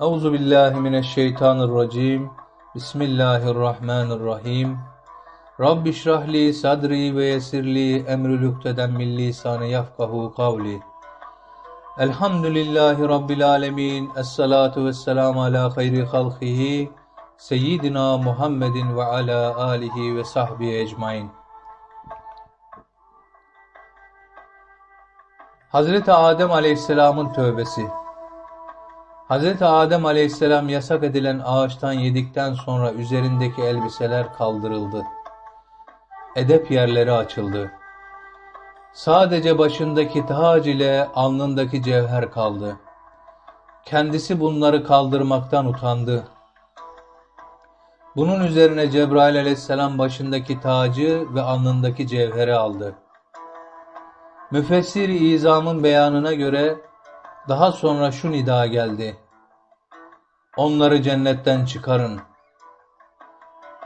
Euzu billahi mineşşeytanirracim. Bismillahirrahmanirrahim. Rabbi şrahli sadri ve yesirli emri lükteden min lisani yafkahu kavli. Elhamdülillahi Rabbil alemin. Esselatu vesselamu ala hayri halkihi. Seyyidina Muhammedin ve ala alihi ve sahbihi ecmain. Hazreti Adem Aleyhisselam'ın tövbesi. Hazreti Adem Aleyhisselam yasak edilen ağaçtan yedikten sonra üzerindeki elbiseler kaldırıldı. Edep yerleri açıldı. Sadece başındaki tac ile alnındaki cevher kaldı. Kendisi bunları kaldırmaktan utandı. Bunun üzerine Cebrail aleyhisselam başındaki tacı ve alnındaki cevheri aldı. Müfessir-i İzam'ın beyanına göre daha sonra şu nida geldi. Onları cennetten çıkarın.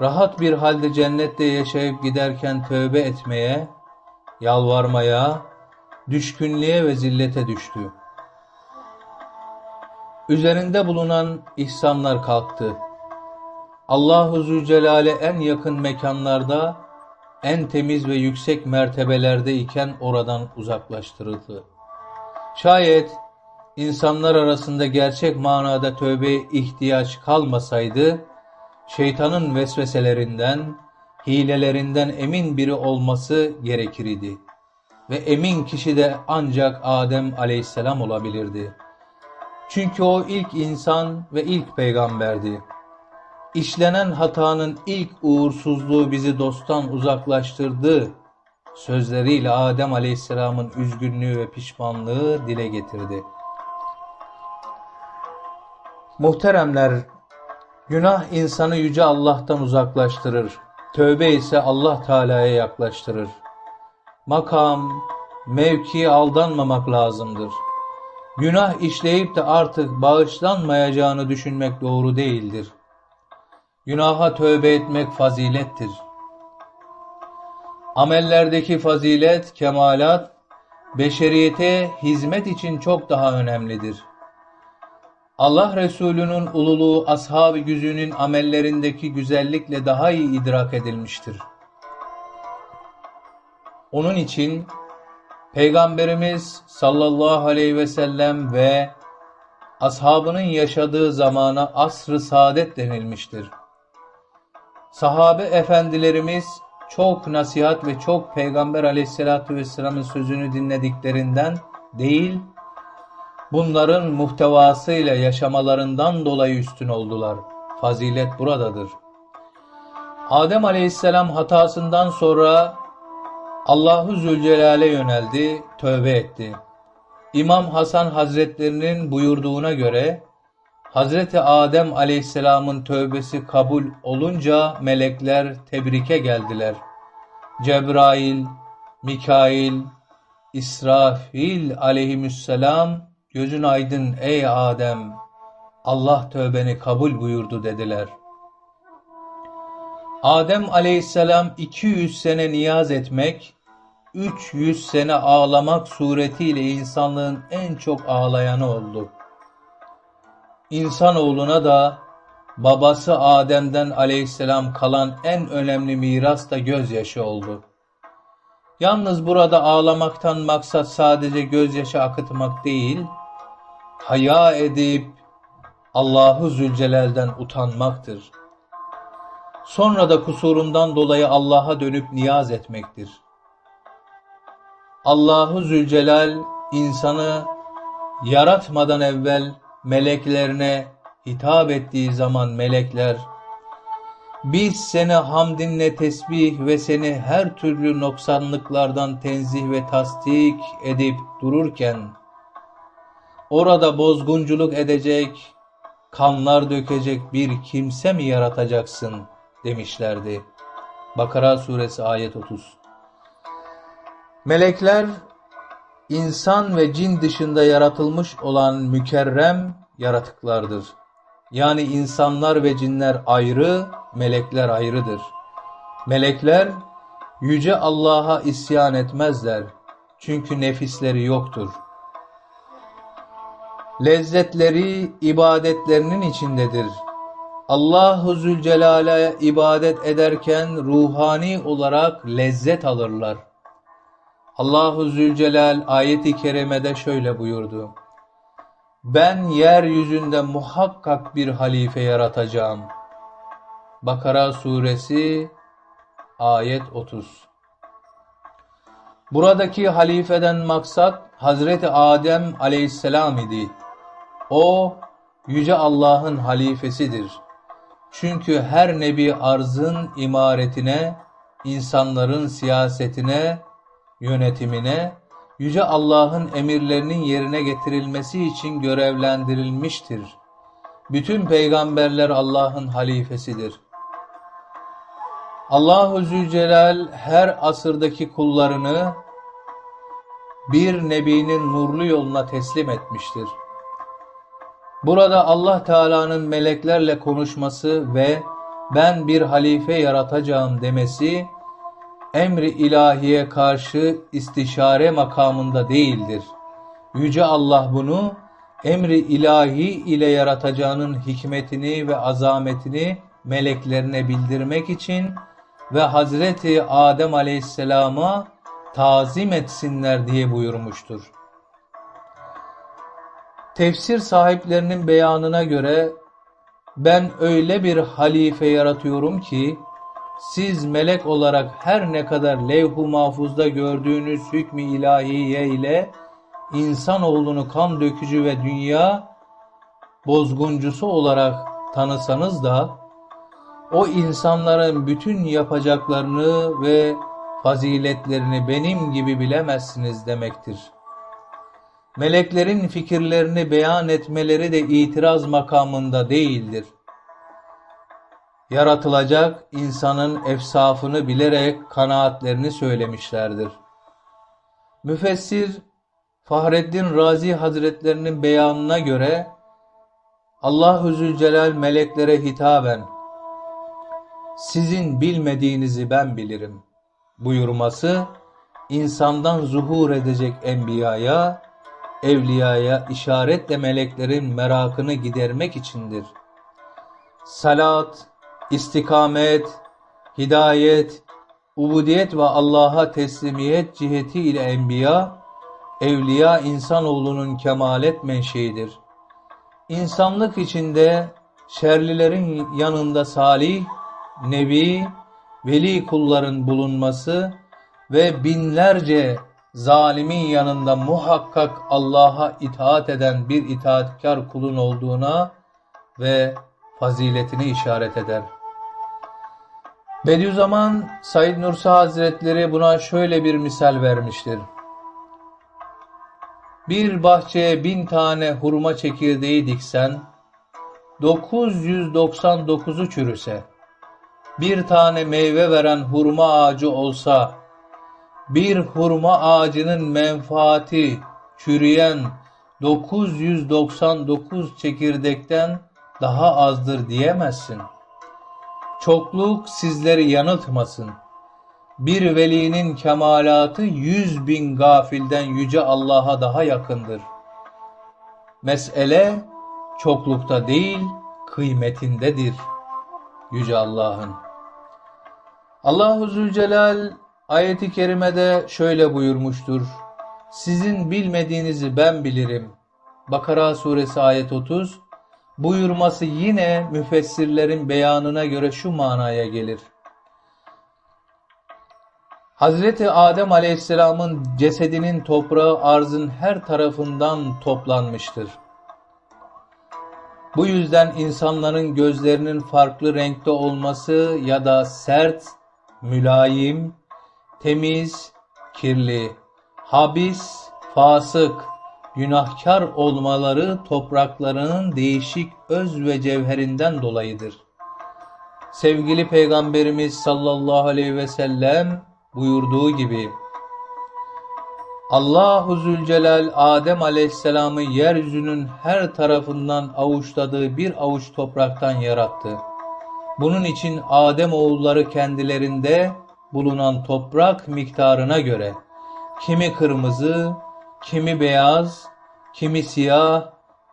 Rahat bir halde cennette yaşayıp giderken tövbe etmeye, yalvarmaya, düşkünlüğe ve zillete düştü. Üzerinde bulunan ihsanlar kalktı. Allahu Zülcelal'e en yakın mekanlarda, en temiz ve yüksek mertebelerde iken oradan uzaklaştırıldı. Şayet insanlar arasında gerçek manada tövbeye ihtiyaç kalmasaydı, şeytanın vesveselerinden, hilelerinden emin biri olması gerekir idi. Ve emin kişi de ancak Adem aleyhisselam olabilirdi. Çünkü o ilk insan ve ilk peygamberdi. İşlenen hatanın ilk uğursuzluğu bizi dosttan uzaklaştırdı sözleriyle Adem Aleyhisselam'ın üzgünlüğü ve pişmanlığı dile getirdi. Muhteremler, günah insanı yüce Allah'tan uzaklaştırır. Tövbe ise Allah Teala'ya yaklaştırır. Makam, mevkiye aldanmamak lazımdır. Günah işleyip de artık bağışlanmayacağını düşünmek doğru değildir. Günaha tövbe etmek fazilettir. Amellerdeki fazilet, kemalat, beşeriyete hizmet için çok daha önemlidir. Allah Resulü'nün ululuğu ashab-ı güzünün amellerindeki güzellikle daha iyi idrak edilmiştir. Onun için Peygamberimiz sallallahu aleyhi ve sellem ve ashabının yaşadığı zamana asr-ı saadet denilmiştir. Sahabe efendilerimiz çok nasihat ve çok Peygamber aleyhissalatü vesselamın sözünü dinlediklerinden değil, bunların muhtevasıyla yaşamalarından dolayı üstün oldular. Fazilet buradadır. Adem aleyhisselam hatasından sonra Allahu Zülcelal'e yöneldi, tövbe etti. İmam Hasan Hazretlerinin buyurduğuna göre Hazreti Adem Aleyhisselam'ın tövbesi kabul olunca melekler tebrike geldiler. Cebrail, Mikail, İsrafil aleyhisselam gözün aydın ey Adem Allah tövbeni kabul buyurdu dediler. Adem aleyhisselam 200 sene niyaz etmek, 300 sene ağlamak suretiyle insanlığın en çok ağlayanı oldu. İnsanoğluna da babası Adem'den aleyhisselam kalan en önemli miras da gözyaşı oldu. Yalnız burada ağlamaktan maksat sadece gözyaşı akıtmak değil, haya edip Allahu Zülcelal'den utanmaktır. Sonra da kusurundan dolayı Allah'a dönüp niyaz etmektir. Allahu Zülcelal insanı yaratmadan evvel meleklerine hitap ettiği zaman melekler biz seni hamdinle tesbih ve seni her türlü noksanlıklardan tenzih ve tasdik edip dururken orada bozgunculuk edecek, kanlar dökecek bir kimse mi yaratacaksın demişlerdi. Bakara suresi ayet 30. Melekler insan ve cin dışında yaratılmış olan mükerrem yaratıklardır. Yani insanlar ve cinler ayrı, melekler ayrıdır. Melekler yüce Allah'a isyan etmezler. Çünkü nefisleri yoktur. Lezzetleri ibadetlerinin içindedir. Allahu Zülcelal'e ibadet ederken ruhani olarak lezzet alırlar. Allahu Zülcelal ayeti kerimede şöyle buyurdu. Ben yeryüzünde muhakkak bir halife yaratacağım. Bakara suresi ayet 30 Buradaki halifeden maksat Hazreti Adem aleyhisselam idi. O, Yüce Allah'ın halifesidir. Çünkü her nebi arzın imaretine, insanların siyasetine, yönetimine, Yüce Allah'ın emirlerinin yerine getirilmesi için görevlendirilmiştir. Bütün peygamberler Allah'ın halifesidir. Allahu Zülcelal her asırdaki kullarını bir nebinin nurlu yoluna teslim etmiştir. Burada Allah Teala'nın meleklerle konuşması ve ben bir halife yaratacağım demesi emri ilahiye karşı istişare makamında değildir. Yüce Allah bunu emri ilahi ile yaratacağının hikmetini ve azametini meleklerine bildirmek için ve Hazreti Adem Aleyhisselam'a tazim etsinler diye buyurmuştur. Tefsir sahiplerinin beyanına göre ben öyle bir halife yaratıyorum ki siz melek olarak her ne kadar levh-u mahfuzda gördüğünüz hükmü ilahiye ile insanoğlunu kan dökücü ve dünya bozguncusu olarak tanısanız da o insanların bütün yapacaklarını ve faziletlerini benim gibi bilemezsiniz demektir. Meleklerin fikirlerini beyan etmeleri de itiraz makamında değildir. Yaratılacak insanın efsafını bilerek kanaatlerini söylemişlerdir. Müfessir Fahreddin Razi Hazretlerinin beyanına göre Allah-u Zülcelal meleklere hitaben sizin bilmediğinizi ben bilirim buyurması insandan zuhur edecek enbiyaya, evliyaya işaretle meleklerin merakını gidermek içindir. Salat, istikamet, hidayet, ubudiyet ve Allah'a teslimiyet ciheti ile enbiya, evliya insanoğlunun kemalet menşeidir. İnsanlık içinde şerlilerin yanında salih, nebi, veli kulların bulunması ve binlerce zalimin yanında muhakkak Allah'a itaat eden bir itaatkar kulun olduğuna ve faziletini işaret eder. Bediüzzaman Said Nursi Hazretleri buna şöyle bir misal vermiştir. Bir bahçeye bin tane hurma çekirdeği diksen, 999'u çürüse, bir tane meyve veren hurma ağacı olsa, bir hurma ağacının menfaati çürüyen 999 çekirdekten daha azdır diyemezsin. Çokluk sizleri yanıltmasın. Bir velinin kemalatı yüz bin gafilden yüce Allah'a daha yakındır. Mesele çoklukta değil, kıymetindedir. Yüce Allah'ın. Allahu Zülcelal ayeti kerimede şöyle buyurmuştur. Sizin bilmediğinizi ben bilirim. Bakara suresi ayet 30 buyurması yine müfessirlerin beyanına göre şu manaya gelir. Hazreti Adem Aleyhisselam'ın cesedinin toprağı arzın her tarafından toplanmıştır. Bu yüzden insanların gözlerinin farklı renkte olması ya da sert, mülayim, temiz, kirli, habis, fasık, günahkar olmaları topraklarının değişik öz ve cevherinden dolayıdır. Sevgili Peygamberimiz sallallahu aleyhi ve sellem buyurduğu gibi Allahu Zülcelal Adem Aleyhisselam'ı yeryüzünün her tarafından avuçladığı bir avuç topraktan yarattı. Bunun için Adem oğulları kendilerinde bulunan toprak miktarına göre kimi kırmızı, kimi beyaz, kimi siyah,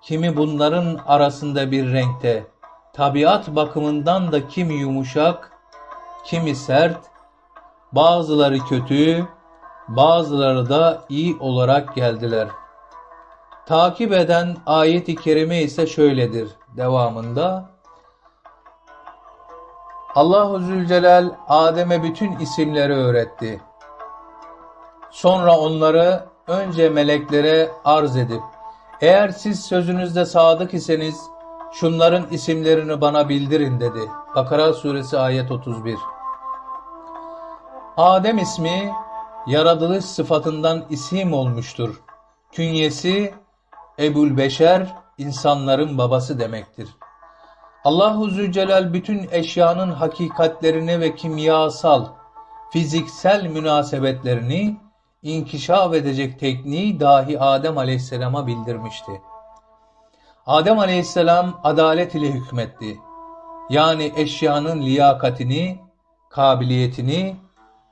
kimi bunların arasında bir renkte, tabiat bakımından da kimi yumuşak, kimi sert, bazıları kötü, bazıları da iyi olarak geldiler. Takip eden ayet-i kerime ise şöyledir devamında. Allahu Zülcelal Adem'e bütün isimleri öğretti. Sonra onları önce meleklere arz edip, eğer siz sözünüzde sadık iseniz şunların isimlerini bana bildirin dedi. Bakara suresi ayet 31. Adem ismi yaratılış sıfatından isim olmuştur. Künyesi Ebul Beşer, insanların babası demektir. Allahu Zülcelal bütün eşyanın hakikatlerini ve kimyasal, fiziksel münasebetlerini inkişaf edecek tekniği dahi Adem Aleyhisselam'a bildirmişti. Adem Aleyhisselam adalet ile hükmetti. Yani eşyanın liyakatini, kabiliyetini,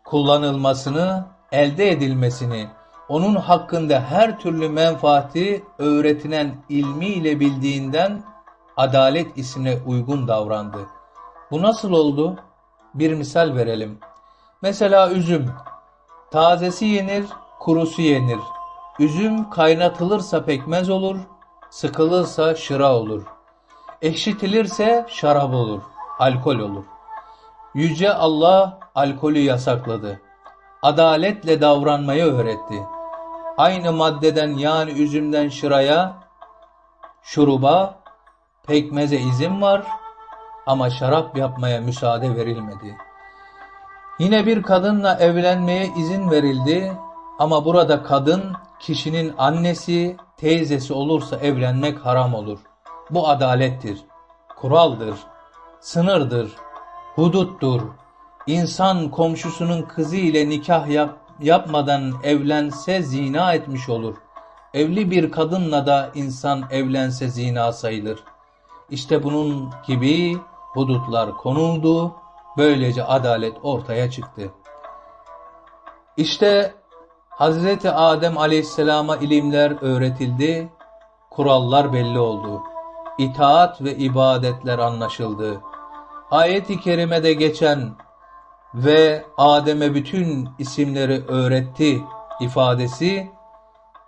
kullanılmasını, elde edilmesini, onun hakkında her türlü menfaati öğretilen ilmiyle bildiğinden adalet ismine uygun davrandı. Bu nasıl oldu? Bir misal verelim. Mesela üzüm. Tazesi yenir, kurusu yenir. Üzüm kaynatılırsa pekmez olur, sıkılırsa şıra olur. Ekşitilirse şarap olur, alkol olur. Yüce Allah alkolü yasakladı. Adaletle davranmayı öğretti. Aynı maddeden yani üzümden şıraya, şuruba, pekmeze izin var ama şarap yapmaya müsaade verilmedi. Yine bir kadınla evlenmeye izin verildi ama burada kadın kişinin annesi, teyzesi olursa evlenmek haram olur. Bu adalettir, kuraldır, sınırdır, huduttur. İnsan komşusunun kızı ile nikah yap, yapmadan evlense zina etmiş olur. Evli bir kadınla da insan evlense zina sayılır. İşte bunun gibi hudutlar konuldu, böylece adalet ortaya çıktı. İşte Hazreti Adem Aleyhisselam'a ilimler öğretildi, kurallar belli oldu. İtaat ve ibadetler anlaşıldı. Ayet-i kerimede geçen ve Adem'e bütün isimleri öğretti ifadesi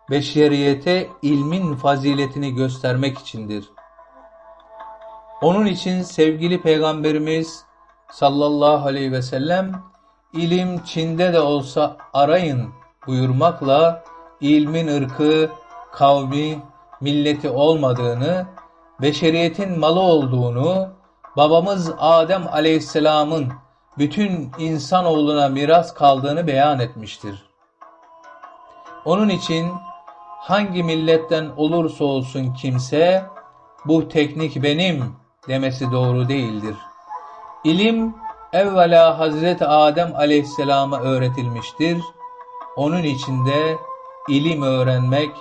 beşeriyete ilmin faziletini göstermek içindir. Onun için sevgili Peygamberimiz sallallahu aleyhi ve sellem ilim Çin'de de olsa arayın buyurmakla ilmin ırkı, kavmi, milleti olmadığını, beşeriyetin malı olduğunu, babamız Adem aleyhisselamın bütün insanoğluna miras kaldığını beyan etmiştir. Onun için hangi milletten olursa olsun kimse bu teknik benim demesi doğru değildir. İlim evvela Hazreti Adem aleyhisselama öğretilmiştir. Onun içinde ilim öğrenmek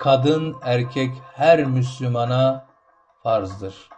kadın erkek her Müslümana farzdır.